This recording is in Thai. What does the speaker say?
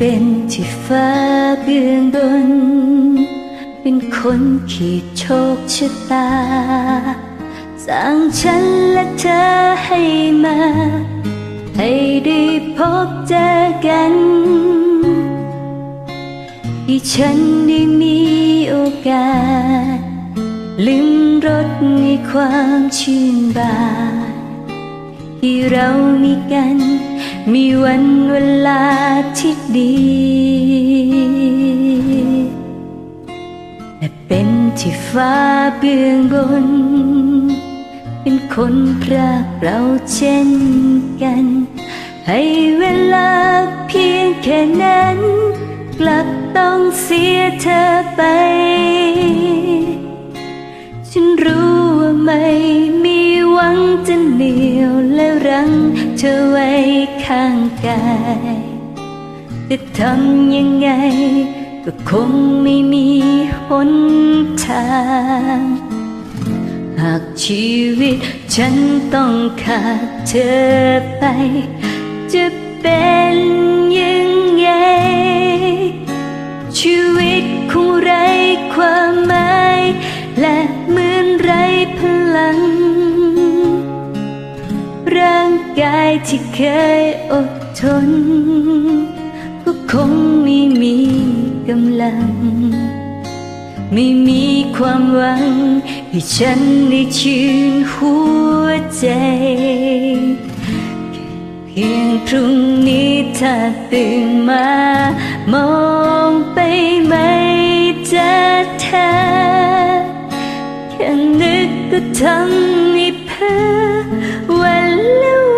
เป็นที่ฟ้าเบื้องบน เป็นคนขีดโชคชะตา สร้างฉันและเธอให้มา ให้ได้พบเจอกันที่ฉันได้มีโอกาสลืมรสในความชื่นบานที่เรามีกัน มีวันเวลาที่ดี และเป็นที่ฟ้าเบื้องบน เป็นคนพรากเราเช่นกัน ให้เวลาเพียงแค่นั้น กลับต้องเสียเธอไป ฉันรู้ว่าไม่มีหวังจะเหนียวและรั้งเธอไว้ข้างกายแต่ทำยังไง ก็คงไม่มีหนทาง หากชีวิตฉันต้องขาดเธอไป จะเป็น กายที่เคยอดทน ก็คงไม่มีกำลัง ไม่มีความหวัง ให้ฉันได้ชื่นหัวใจ เพียงพรุ่งนี้ถ้าตื่นมามองไปไม่เจอเธอแค่นึกก็ทำให้เพ้อวันละว้ใน